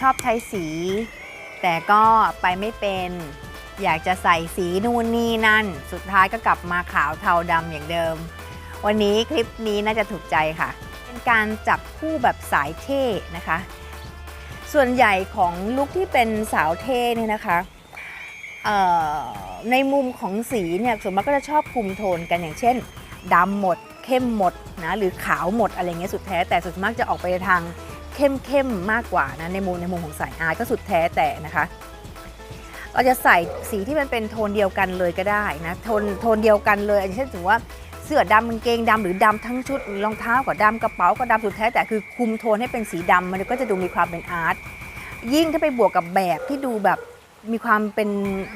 ชอบใช้สี แต่ก็ไปไม่เป็น อยากจะใส่สีนู่นนี่นั่น สุดท้ายก็กลับมาขาวเทาดำอย่างเดิม วันนี้คลิปนี้น่าจะถูกใจค่ะ เป็นการจับคู่แบบสายเท่นะคะ ส่วนใหญ่ของลุคที่เป็นสาวเท่เนี่ยนะคะในมุมของสีเนี่ยส่วนมากก็จะชอบคุมโทนกันอย่างเช่นดำหมด เข้มหมดนะหรือขาวหมดอะไรเงี้ยสุดแท้แต่ส่วนมากจะออกไปทาง เข้มเข้มๆมากกว่านะในมุมในมุมของสายอาร์ตก็สุดแท้แต่นะคะ เราจะใส่สีที่มันเป็นโทนเดียวกันเลยก็ได้นะโทนโทนเดียวกันเลยอย่างเช่นถึงว่าเสื้อดำกางเกงดำหรือดำทั้งชุดรองเท้าก็ดำกระเป๋าก็ดำสุดแท้แต่คือคุมโทนให้เป็นสีดำมันก็จะดูมีความเป็นอาร์ตยิ่งถ้าไปบวกกับแบบที่ดูแบบมีความเป็น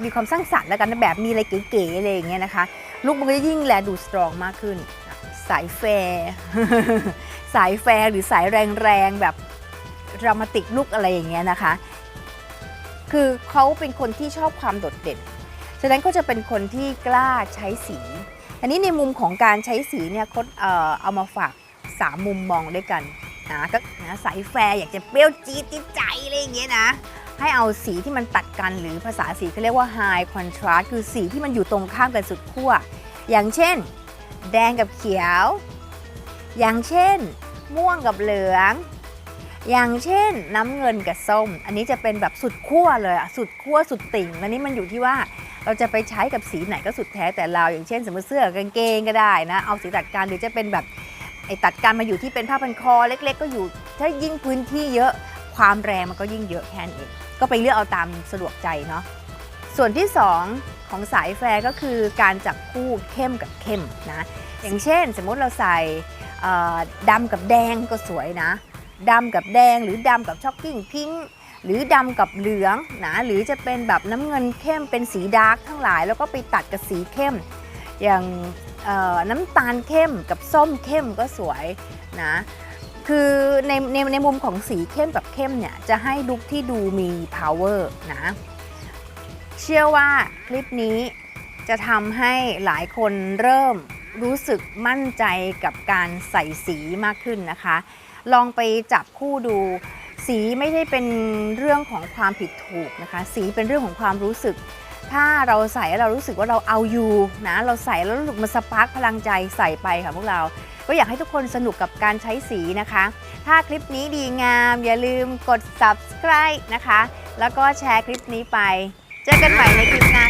มีความสร้างสรรค์แล้วกันนะแบบมีอะไรเก๋ๆอะไรอย่างเงี้ยนะคะลุคมันก็จะยิ่งแลดูสตรองมากขึ้น สายแฟร์สายแฟร์หรือสายแรงๆแบบ ดรามาติกลุกอะไรอย่างเงี้ยนะคะ คือเขาเป็นคนที่ชอบความโดดเด่น ฉะนั้นก็จะเป็นคนที่กล้าใช้สี อันนี้ในมุมของการใช้สีเนี่ยเขาเอ่อเอามาฝากสามมุมมองด้วยกันนะก็นะสายแฟร์อยากจะเปรี้ยวจี๊ดจิตใจอะไรอย่างเงี้ยนะให้เอาสีที่มันตัดกันหรือภาษาสีเขาเรียกว่า high contrast คือสีที่มันอยู่ตรงข้ามกันสุดขั้ว อย่างเช่น แดงกับเขียว อย่างเช่น ม่วงกับเหลือง อย่างเช่นน้ำเงินกับส้ม อันนี้จะเป็นแบบสุดขั้วเลยอะสุดขั้วสุดติ่งอันนี้มันอยู่ที่ว่าเราจะไปใช้กับสีไหนก็สุดแท้แต่เรา อย่างเช่น สมมติเสื้อกางเกงก็ได้นะ เอาสีตัดกันหรือจะเป็นแบบไอ้ตัดกันมาอยู่ที่เป็นผ้าพันคอเล็ก ๆ ก็อยู่ ถ้ายิ่งพื้นที่เยอะความแรงมันก็ยิ่งเยอะแค่นั้นเองก็ไปเลือกเอาตามสะดวกใจเนาะส่วนที่สองของสายแฟร์ก็คือการจับคู่เข้มกับเข้มนะอย่างเช่น สมมติเราใส่ดำกับแดงก็สวยนะ ดำกับแดงหรือดำกับช็อกกิ้งพิงค์หรือดำกับเหลืองนะหรือจะเป็นแบบน้ำเงินเข้มเป็นสีดาร์กทั้งหลาย แล้วก็ไปตัดกับสีเข้ม อย่างน้ำตาลเข้มกับส้มเข้มก็สวยนะคือในในในมุมของสีเข้มกับเข้มเนี่ยจะให้ลุคที่ดูมี power นะเชื่อว่าคลิปนี้จะทำให้หลายคนเริ่ม รู้สึกมั่นใจกับการใส่สีมากขึ้นนะคะ ลองไปจับคู่ดู สีไม่ได้เป็นเรื่องของความผิดถูกนะคะ สีเป็นเรื่องของความรู้สึก ถ้าเราใส่เรารู้สึกว่าเราเอาอยู่นะเราใส่แล้วรู้สึกมันสปาร์คพลังใจใส่ไปค่ะพวกเราก็อยากให้ทุกคนสนุกกับการใช้สีนะคะ ถ้าคลิปนี้ดีงาม อย่าลืมกด subscribe นะคะ แล้วก็แชร์คลิปนี้ไป เจอกันใหม่ในคลิปหน้า